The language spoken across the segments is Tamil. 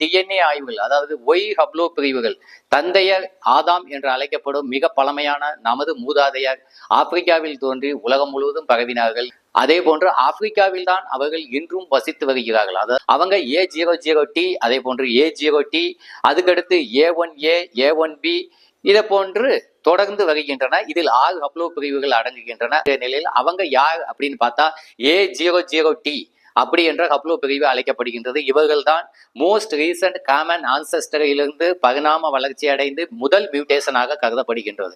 டிஎன்ஏ ஆய்வுகள் அதாவது ஒய் ஹப்ளோ பிரிவுகள் தந்தையர் ஆதாம் என்று அழைக்கப்படும் மிக பழமையான நமது மூதாதையர் ஆப்பிரிக்காவில் தோன்றி உலகம் முழுவதும் பரவினார்கள். அதே போன்று ஆப்பிரிக்காவில் தான் அவர்கள் இன்றும் வசித்து வருகிறார்கள். அதாவது அவங்க ஏ ஜீரோ ஜீரோ டி அதே போன்று ஏ ஜீரோ டி அதுக்கடுத்து A one A A one B இதை போன்று தொடர்ந்து வருகின்றன. இதில் ஆறு ஹப்ளோ பிரிவுகள் அடங்குகின்றன நிலையில் அவங்க யார் அப்படின்னு பார்த்தா ஏ ஜீரோ ஜீரோ டி அப்படி என்ற ஹப்ளோ பிரிவு அழைக்கப்படுகின்றது. இவர்கள் தான் மோஸ்ட் ரீசன்ட் காமன் ஆன்செஸ்டரிலிருந்து பரிணாம வளர்ச்சி அடைந்து முதல் மியூட்டேஷனாக கருதப்படுகின்றது.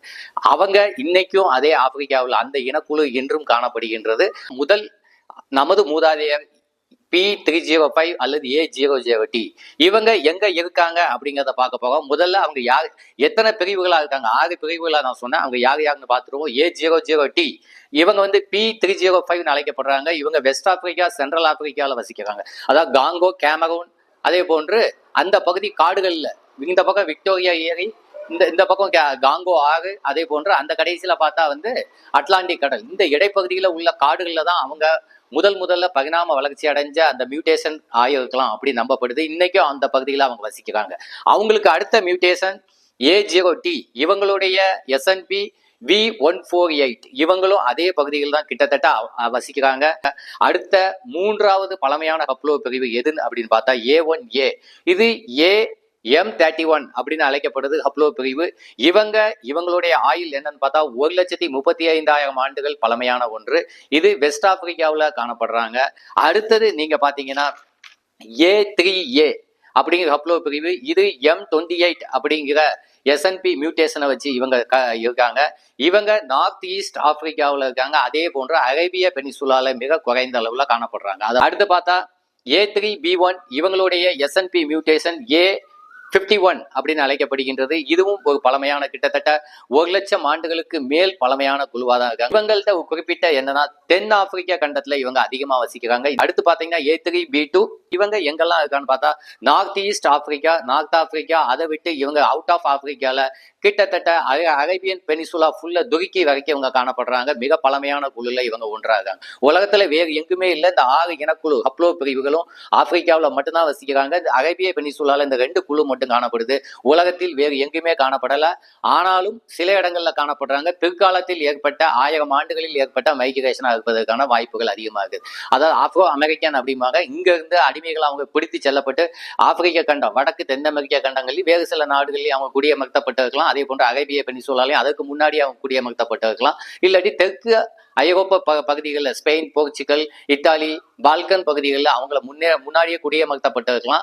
அவங்க இன்னைக்கும் அதே ஆப்பிரிக்காவில் அந்த இனக்குழு இன்றும் காணப்படுகின்றது. முதல் நமது மூதாதையர் பி த்ரீ ஜீரோ ஃபைவ் அல்லது ஏ ஜீரோ ஜீரோ டி இவங்க எங்க இருக்காங்க அப்படிங்கிறத பார்க்க போகிறோம் முதல்ல அவங்க யார் எத்தனை பிரிவுகளா இருக்காங்க? ஆறு பிரிவுகளா நான் சொன்னேன். அவங்க யார் யாருன்னு பார்த்துருவோம். ஏ ஜீரோ ஜீரோ டி இவங்க வந்து பி த்ரீ ஜீரோ ஃபைவ்னு அழைக்கப்படுறாங்க. இவங்க வெஸ்ட் ஆப்பிரிக்கா சென்ட்ரல் ஆப்பிரிக்காவில் வசிக்கிறாங்க. அதாவது காங்கோ கேமரூன் அதே போன்று அந்த பகுதி காடுகளில் இந்த பக்கம் விக்டோரியா ஏரி இந்த இந்த பக்கம் காங்கோ ஆறு அதே போன்று அந்த கடைசியில் பார்த்தா வந்து அட்லாண்டிக் கடல். இந்த இடைப்பகுதியில் உள்ள காடுகளில் தான் அவங்க முதல் முதல்ல பரிணாம வளர்ச்சி அடைஞ்ச அந்த மியூட்டேஷன் ஆகிருக்கலாம் அப்படி நம்பப்படுது. இன்னைக்கும் அந்த பகுதியில் அவங்க வசிக்கிறாங்க. அவங்களுக்கு அடுத்த மியூட்டேஷன் ஏ ஜீரோ டி இவங்களுடைய SNP V one four eight இவங்களும் அதே பகுதியில் தான் கிட்டத்தட்ட வசிக்கிறாங்க. அடுத்த மூன்றாவது பழமையான கப்ளோ பிரிவு எதுன்னு அப்படின்னு பார்த்தா ஏ ஒன் ஏ இது ஏ எம் தேர்ட்டி ஒன் அப்படின்னு அழைக்கப்படுது. ஹப்ளோ பிரிவு. இவங்க இவங்களுடைய ஆயுள் என்னன்னு பார்த்தா ஒரு லட்சத்தி முப்பத்தி ஐந்தாயிரம் ஆண்டுகள் பழமையான ஒன்று. இது வெஸ்ட் ஆப்பிரிக்காவில் காணப்படுறாங்க. அடுத்தது நீங்க பாத்தீங்கன்னா ஏ த்ரீ ஏ அப்படிங்கிற ஹப்ளோ பிரிவு. இது எம் டுவெண்ட்டி எயிட் அப்படிங்கிற எஸ்என்பி மியூட்டேஷனை வச்சு இவங்க க இருக்காங்க. இவங்க நார்த் ஈஸ்ட் ஆப்பிரிக்காவில் இருக்காங்க. அதே போன்ற அரேபிய பெனிசுலால மிக குறைந்த அளவில் காணப்படுறாங்க. அது அடுத்து பார்த்தா ஏ த்ரீ பி ஒன் இவங்களுடைய SNP mutation A fifty one அப்படின்னு அழைக்கப்படுகின்றது. இதுவும் ஒரு பழமையான கிட்டத்தட்ட ஒரு லட்சம் ஆண்டுகளுக்கு மேல் பழமையான குழுவாக தான் இருக்காங்க. இவங்கள்ட்ட குறிப்பிட்ட என்னன்னா தென் ஆப்பிரிக்கா கண்டத்துல இவங்க அதிகமா வசிக்கிறாங்க. அடுத்து பாத்தீங்கன்னா ஏ த்ரீ பி டூ இவங்க எங்கெல்லாம் இருக்கான்னு பார்த்தா north east Africa north Africa அதை விட்டு இவங்க அவுட் ஆஃப் ஆப்பிரிக்கால கிட்டத்தட்ட அரேபியன் பெனிசுலா ஃபுல்லா துருக்கி வரைக்கும் இவங்க காணப்படுறாங்க. மிக பழமையான குழுல இவங்க ஒன்றாகிறாங்க உலகத்துல வேறு எங்குமே இல்லை. இந்த ஆறு இனக்குழு அப்ளோ பிரிவுகளும் ஆப்பிரிக்காவுல மட்டும்தான் வசிக்கிறாங்க. அரேபிய பெனிசுலால இந்த ரெண்டு குழு மட்டும் காணப்படுது. உலகத்தில் வேறு எங்குமே காணப்படல. ஆனாலும் சில இடங்கள்ல காணப்படுறாங்க. பிற்காலத்தில் ஏற்பட்ட ஆயிரம் ஆண்டுகளில் ஏற்பட்ட மைக்ரேஷனா இருப்பதற்கான வாய்ப்புகள் அதிகமாக இருக்குது அதாவது ஆப்ரோ அமெரிக்கன் அப்படிம்பாங்க. இங்க இருந்து அடிமைகள் அவங்க பிடித்து செல்லப்பட்டு ஆப்பிரிக்க கண்டம் வடக்கு தென் அமெரிக்க கண்டங்களில் வேறு சில நாடுகளில் அவங்க குடியமர்த்தப்பட்டிருக்கலாம். அதே போன்று அரேபிய பெனிசூலாலையும் அதுக்கு முன்னாடி அவங்க குடியமர்த்தப்பட்டிருக்கலாம். இல்லாட்டி தெற்கு ஐரோப்பா ப பகுதிகளில் ஸ்பெயின் போர்ச்சுகல் இத்தாலி பால்கன் பகுதிகளில் அவங்கள முன்னே முன்னாடியே குடியமர்த்தப்பட்டிருக்கலாம்.